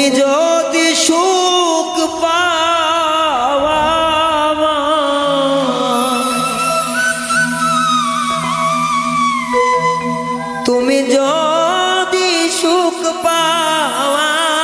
তুমি যদি সুখ পাওয়া তুমি যদি সুখ পাওয়ায়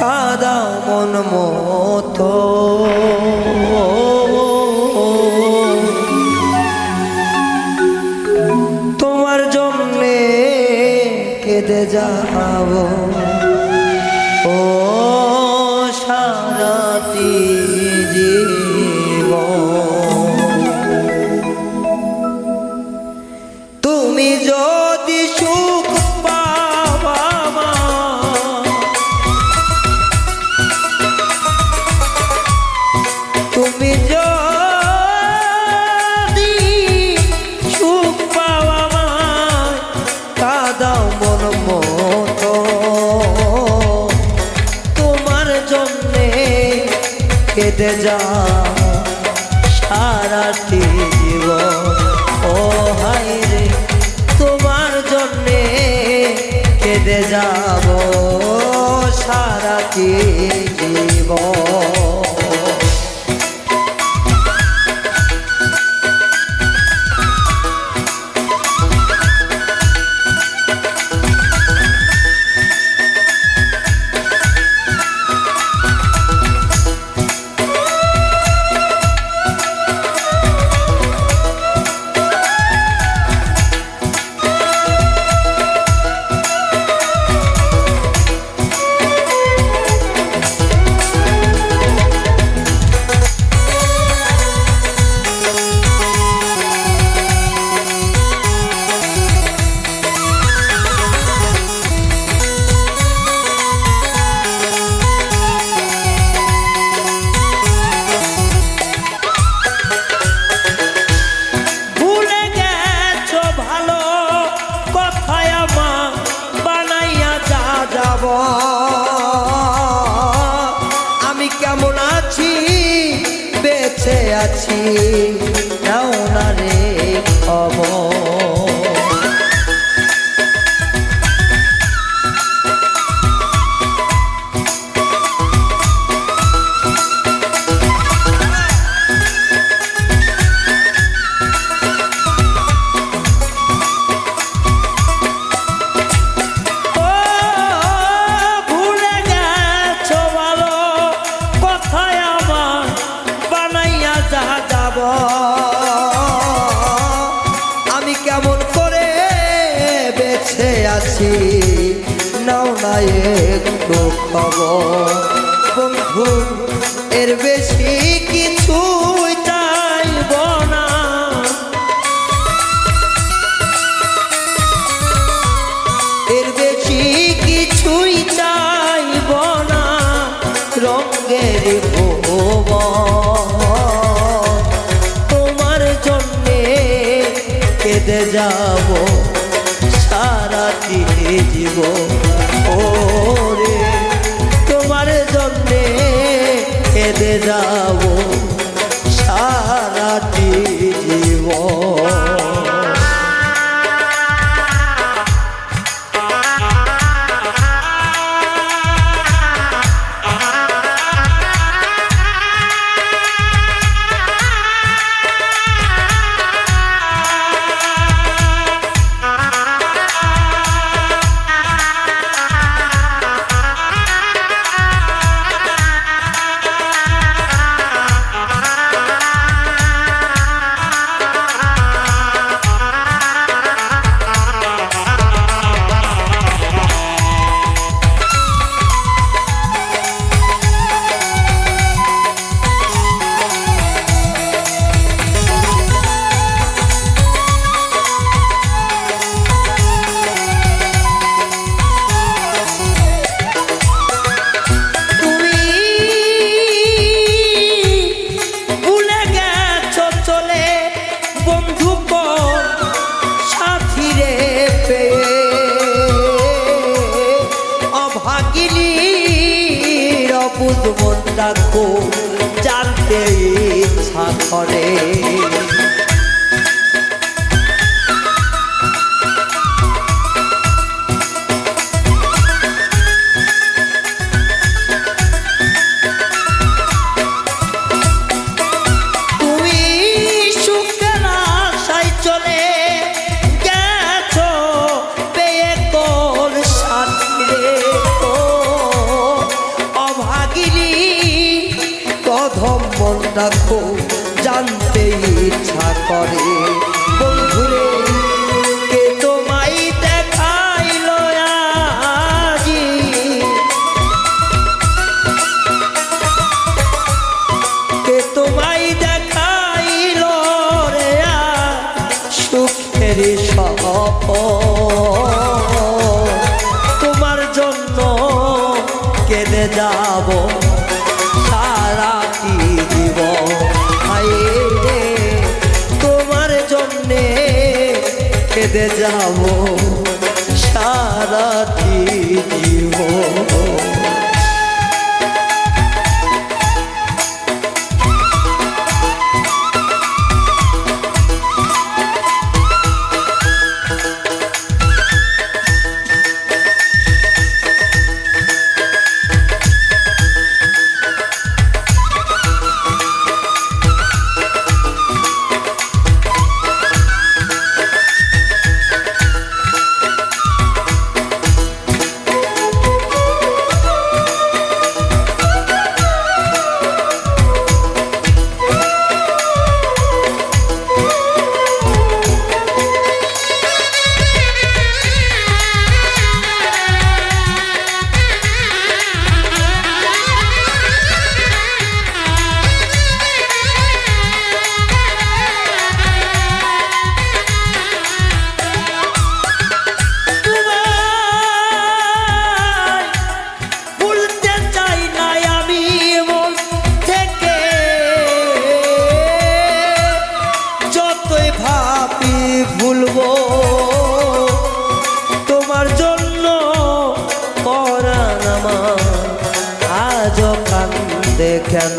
কাদাও মন মতো। কেঁদে যাব। কেঁদে যা সারাটি জীবন। ও হাই রে তোমার জন্যে কেঁদে যাব। সারাটি একটু খবর। বন্ধু, এর বেশি কিছু না। এর বেশি চাইব না। তোমার জন্যে কেঁদে যাব সারাটি জীব কেঁদে যাব মনটা খুব জানতে ইচ্ছা করে। খুব জানতে ইচ্ছা করে। বন্ধুরে, কে তোমায় দেখাইল আজি? কে তোমায় দেখাইল রে আজ? সুখের সপ তোমার জন্য কেঁদে যাব। কেঁদে আমার আজও কান্দে কেন?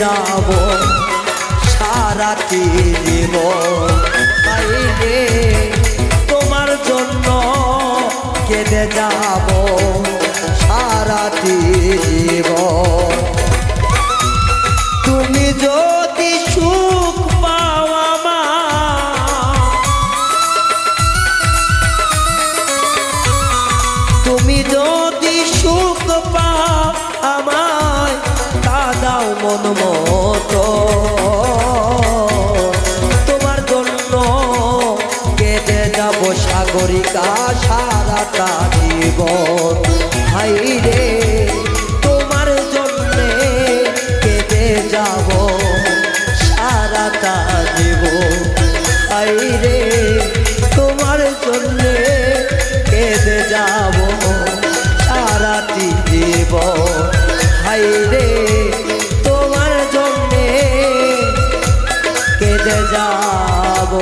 যাব সারাটি দেব? তাইলে তোমার জন্য কেঁদে যাব সারাটি জীবন সারাটা জীবন হাই রে, তোমার জন্যে কেটে যাব। সারাটা জীবন হাই রে, তোমার জন্যে কেঁদে যাব। সারাটি জীবন হাই রে, তোমার জন্যে কেঁদে যাব।